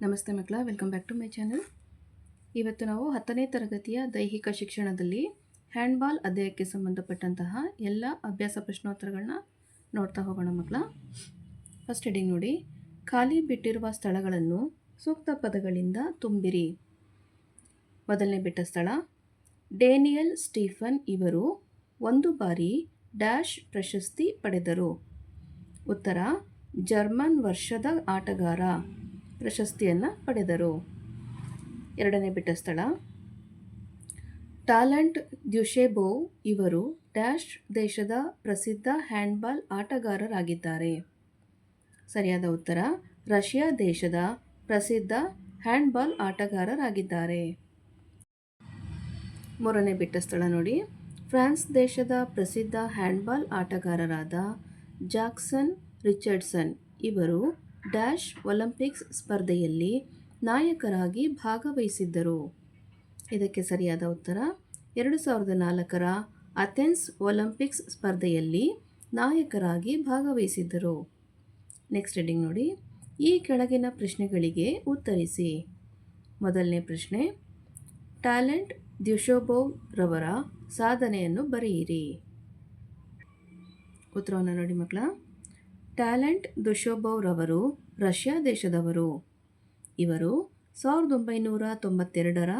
ನಮಸ್ತೆ ಮಕ್ಕಳ welcome back to my channel ಇವತ್ತು ನಾವು ಹತ್ತನೇ ತರಗತಿಯ ದೈಹಿಕ ಶಿಕ್ಷಣದಲ್ಲಿ ಹ್ಯಾಂಡ್ಬಾಲ್ ಅಧ್ಯಾಯಕ್ಕೆ ಸಂಬಂಧಪಟ್ಟಂತಹ ಎಲ್ಲ ಅಭ್ಯಾಸ ಪ್ರಶ್ನೋತ್ತರಗಳನ್ನ ನೋಡ್ತಾ ಹೋಗೋಣ ಮಕ್ಕಳ. ಫಸ್ಟ್ ಹೆಡಿಂಗ್ ನೋಡಿ, ಖಾಲಿ ಬಿಟ್ಟಿರುವ ಸ್ಥಳಗಳನ್ನು ಸೂಕ್ತ ಪದಗಳಿಂದ ತುಂಬಿರಿ. ಮೊದಲನೇ ಬಿಟ್ಟ ಸ್ಥಳ, ಡೇನಿಯಲ್ ಸ್ಟೀಫನ್ ಇವರು ಒಂದು ಬಾರಿ ಡ್ಯಾಶ್ ಪ್ರಶಸ್ತಿ ಪಡೆದರು. ಉತ್ತರ, ಜರ್ಮನ್ ವರ್ಷದ ಆಟಗಾರ. ಪ್ರಶಸ್ತಿಯನ್ನು ಪಡೆದರು. ಎರಡನೇ ಬಿಟ್ಟ ಸ್ಥಳ. ಟಾಲೆಂಟ್ ದ್ಯುಶೆಬೋವ್ ಇವರು ಡ್ಯಾಶ್ ದೇಶದ ಪ್ರಸಿದ್ಧ ಹ್ಯಾಂಡ್ಬಾಲ್ ಆಟಗಾರರಾಗಿದ್ದಾರೆ. ಸರಿಯಾದ ಉತ್ತರ, ರಷ್ಯಾ ದೇಶದ ಪ್ರಸಿದ್ಧ ಹ್ಯಾಂಡ್ಬಾಲ್ ಆಟಗಾರರಾಗಿದ್ದಾರೆ. ಮೂರನೇ ಬಿಟ್ಟ ಸ್ಥಳ ನೋಡಿ. ಫ್ರಾನ್ಸ್ ದೇಶದ ಪ್ರಸಿದ್ಧ ಹ್ಯಾಂಡ್ಬಾಲ್ ಆಟಗಾರರಾದ ಜಾಕ್ಸನ್ ರಿಚರ್ಡ್ಸನ್ ಇವರು ಡ್ಯಾಶ್ ಒಲಿಂಪಿಕ್ಸ್ ಸ್ಪರ್ಧೆಯಲ್ಲಿ ನಾಯಕರಾಗಿ ಭಾಗವಹಿಸಿದ್ದರು. ಇದಕ್ಕೆ ಸರಿಯಾದ ಉತ್ತರ, ಎರಡು ಸಾವಿರದ ನಾಲ್ಕರ ಅಥೆನ್ಸ್ ಒಲಿಂಪಿಕ್ಸ್ ಸ್ಪರ್ಧೆಯಲ್ಲಿ ನಾಯಕರಾಗಿ ಭಾಗವಹಿಸಿದ್ದರು. ನೆಕ್ಸ್ಟ್ ಹೆಡಿಂಗ್ ನೋಡಿ, ಈ ಕೆಳಗಿನ ಪ್ರಶ್ನೆಗಳಿಗೆ ಉತ್ತರಿಸಿ. ಮೊದಲನೇ ಪ್ರಶ್ನೆ, ಟ್ಯಾಲೆಂಟ್ ದ್ಯುಶೋಬೋವ್ ರವರ ಸಾಧನೆಯನ್ನು ಬರೆಯಿರಿ. ಉತ್ತರವನ್ನು ನೋಡಿ ಮಕ್ಕಳ. ಟ್ಯಾಲೆಂಟ್ ದುಶೋಬೋವ್ ರವರು ರಷ್ಯಾ ದೇಶದವರು. ಇವರು ಸಾವಿರದ ಒಂಬೈನೂರ ತೊಂಬತ್ತೆರಡರ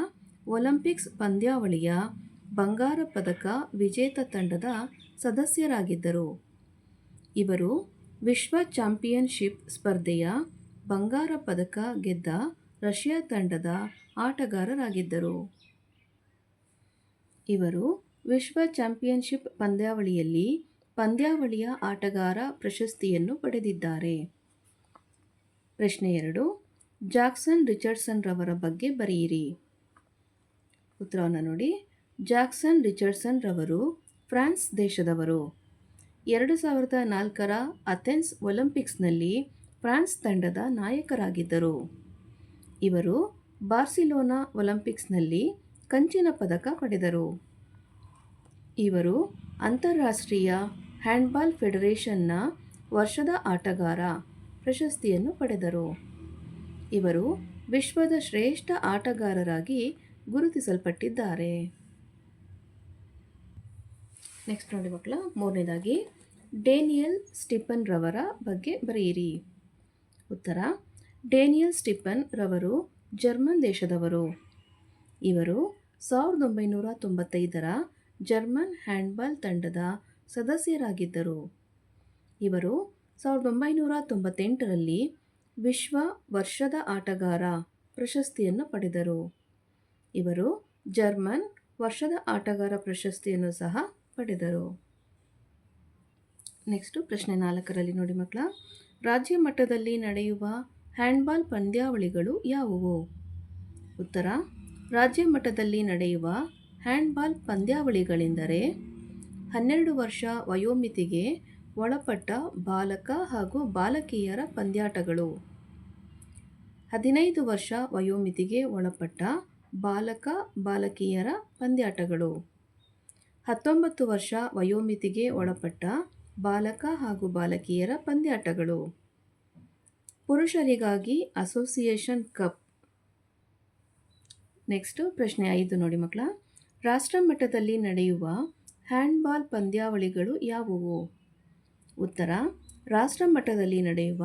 ಒಲಿಂಪಿಕ್ಸ್ ಪಂದ್ಯಾವಳಿಯ ಬಂಗಾರ ಪದಕ ವಿಜೇತ ತಂಡದ ಸದಸ್ಯರಾಗಿದ್ದರು. ಇವರು ವಿಶ್ವ ಚಾಂಪಿಯನ್ಶಿಪ್ ಸ್ಪರ್ಧೆಯ ಬಂಗಾರ ಪದಕ ಗೆದ್ದ ರಷ್ಯಾ ತಂಡದ ಆಟಗಾರರಾಗಿದ್ದರು. ಇವರು ವಿಶ್ವ ಚಾಂಪಿಯನ್ಶಿಪ್ ಪಂದ್ಯಾವಳಿಯಲ್ಲಿ ಪಂದ್ಯಾವಳಿಯ ಆಟಗಾರ ಪ್ರಶಸ್ತಿಯನ್ನು ಪಡೆದಿದ್ದಾರೆ. ಪ್ರಶ್ನೆ ಎರಡು, ಜಾಕ್ಸನ್ ರಿಚರ್ಡ್ಸನ್ ರವರ ಬಗ್ಗೆ ಬರೆಯಿರಿ. ಉತ್ತರವನ್ನು ನೋಡಿ, ಜಾಕ್ಸನ್ ರಿಚರ್ಡ್ಸನ್ ರವರು ಫ್ರಾನ್ಸ್ ದೇಶದವರು. ಎರಡು ಸಾವಿರದ ನಾಲ್ಕರ ಅಥೆನ್ಸ್ ಒಲಿಂಪಿಕ್ಸ್ನಲ್ಲಿ ಫ್ರಾನ್ಸ್ ತಂಡದ ನಾಯಕರಾಗಿದ್ದರು. ಇವರು ಬಾರ್ಸಿಲೋನಾ ಒಲಿಂಪಿಕ್ಸ್ನಲ್ಲಿ ಕಂಚಿನ ಪದಕ ಪಡೆದರು. ಇವರು ಅಂತಾರಾಷ್ಟ್ರೀಯ ಹ್ಯಾಂಡ್ಬಾಲ್ ಫೆಡರೇಷನ್ನ ವರ್ಷದ ಆಟಗಾರ ಪ್ರಶಸ್ತಿಯನ್ನು ಪಡೆದರು. ಇವರು ವಿಶ್ವದ ಶ್ರೇಷ್ಠ ಆಟಗಾರರಾಗಿ ಗುರುತಿಸಲ್ಪಟ್ಟಿದ್ದಾರೆ. ನೆಕ್ಸ್ಟ್ ನೋಡಿ ಮಕ್ಕಳ, ಮೂರನೇದಾಗಿ ಡೇನಿಯಲ್ ಸ್ಟಿಪನ್ ರವರ ಬಗ್ಗೆ ಬರೆಯಿರಿ. ಉತ್ತರ, ಡೇನಿಯಲ್ ಸ್ಟಿಪನ್ ರವರು ಜರ್ಮನ್ ದೇಶದವರು. ಇವರು ಸಾವಿರದ ಒಂಬೈನೂರ ತೊಂಬತ್ತೈದರ ಜರ್ಮನ್ ಹ್ಯಾಂಡ್ಬಾಲ್ ತಂಡದ ಸದಸ್ಯರಾಗಿದ್ದರು. ಇವರು ಸಾವಿರದ ಒಂಬೈನೂರ ತೊಂಬತ್ತೆಂಟರಲ್ಲಿ ವಿಶ್ವ ವರ್ಷದ ಆಟಗಾರ ಪ್ರಶಸ್ತಿಯನ್ನು ಪಡೆದರು. ಇವರು ಜರ್ಮನ್ ವರ್ಷದ ಆಟಗಾರ ಪ್ರಶಸ್ತಿಯನ್ನು ಸಹ ಪಡೆದರು. ನೆಕ್ಸ್ಟು ಪ್ರಶ್ನೆ ನಾಲ್ಕರಲ್ಲಿ ನೋಡಿ ಮಕ್ಕಳ, ರಾಜ್ಯ ಮಟ್ಟದಲ್ಲಿ ನಡೆಯುವ ಹ್ಯಾಂಡ್ಬಾಲ್ ಪಂದ್ಯಾವಳಿಗಳು ಯಾವುವು? ಉತ್ತರ, ರಾಜ್ಯ ಮಟ್ಟದಲ್ಲಿ ನಡೆಯುವ ಹ್ಯಾಂಡ್ಬಾಲ್ ಪಂದ್ಯಾವಳಿಗಳೆಂದರೆ ಹನ್ನೆರಡು ವರ್ಷ ವಯೋಮಿತಿಗೆ ಒಳಪಟ್ಟ ಬಾಲಕ ಹಾಗೂ ಬಾಲಕಿಯರ ಪಂದ್ಯಾಟಗಳು. ಹದಿನೈದು ವರ್ಷ ವಯೋಮಿತಿಗೆ ಒಳಪಟ್ಟ ಬಾಲಕ, ಬಾಲಕಿಯರ ಪಂದ್ಯಾಟಗಳು. ಹತ್ತೊಂಬತ್ತು ವರ್ಷ ವಯೋಮಿತಿಗೆ ಒಳಪಟ್ಟ ಬಾಲಕ ಹಾಗೂ ಬಾಲಕಿಯರ ಪಂದ್ಯಾಟಗಳು. ಪುರುಷರಿಗಾಗಿ ಅಸೋಸಿಯೇಷನ್ ಕಪ್. ನೆಕ್ಸ್ಟು ಪ್ರಶ್ನೆ ಐದು ನೋಡಿ ಮಕ್ಕಳ. ರಾಷ್ಟ್ರ ಮಟ್ಟದಲ್ಲಿ ನಡೆಯುವ ಹ್ಯಾಂಡ್ಬಾಲ್ ಪಂದ್ಯಾವಳಿಗಳು ಯಾವುವು? ಉತ್ತರ ರಾಷ್ಟ್ರ ಮಟ್ಟದಲ್ಲಿ ನಡೆಯುವ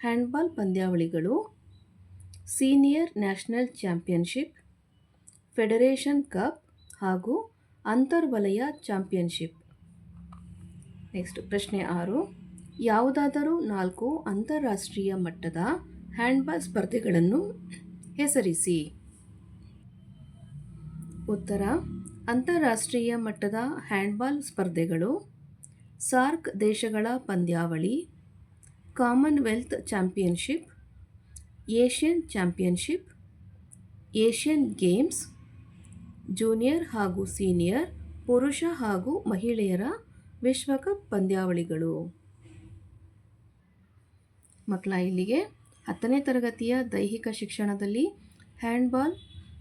handball ಪಂದ್ಯಾವಳಿಗಳು senior national championship, federation cup ಹಾಗೂ ಅಂತರ್ವಲಯ ಚಾಂಪಿಯನ್ಶಿಪ್. ನೆಕ್ಸ್ಟ್ ಪ್ರಶ್ನೆ ಆರು. ಯಾವುದಾದರೂ ನಾಲ್ಕು ಅಂತಾರಾಷ್ಟ್ರೀಯ ಮಟ್ಟದ ಹ್ಯಾಂಡ್ಬಾಲ್ ಸ್ಪರ್ಧೆಗಳನ್ನು ಹೆಸರಿಸಿ. ಉತ್ತರ ಅಂತಾರಾಷ್ಟ್ರೀಯ ಮಟ್ಟದ ಹ್ಯಾಂಡ್ಬಾಲ್ ಸ್ಪರ್ಧೆಗಳು, ಸಾರ್ಕ್ ದೇಶಗಳ ಪಂದ್ಯಾವಳಿ, Commonwealth championship, Asian championship, Asian games, junior ಹಾಗೂ ಸೀನಿಯರ್, ಪುರುಷ ಹಾಗೂ ಮಹಿಳೆಯರ ವಿಶ್ವಕಪ್ ಪಂದ್ಯಾವಳಿಗಳು. ಮಕ್ಕಳ ಇಲ್ಲಿಗೆ ಹತ್ತನೇ ತರಗತಿಯ ದೈಹಿಕ ಶಿಕ್ಷಣದಲ್ಲಿ ಹ್ಯಾಂಡ್ಬಾಲ್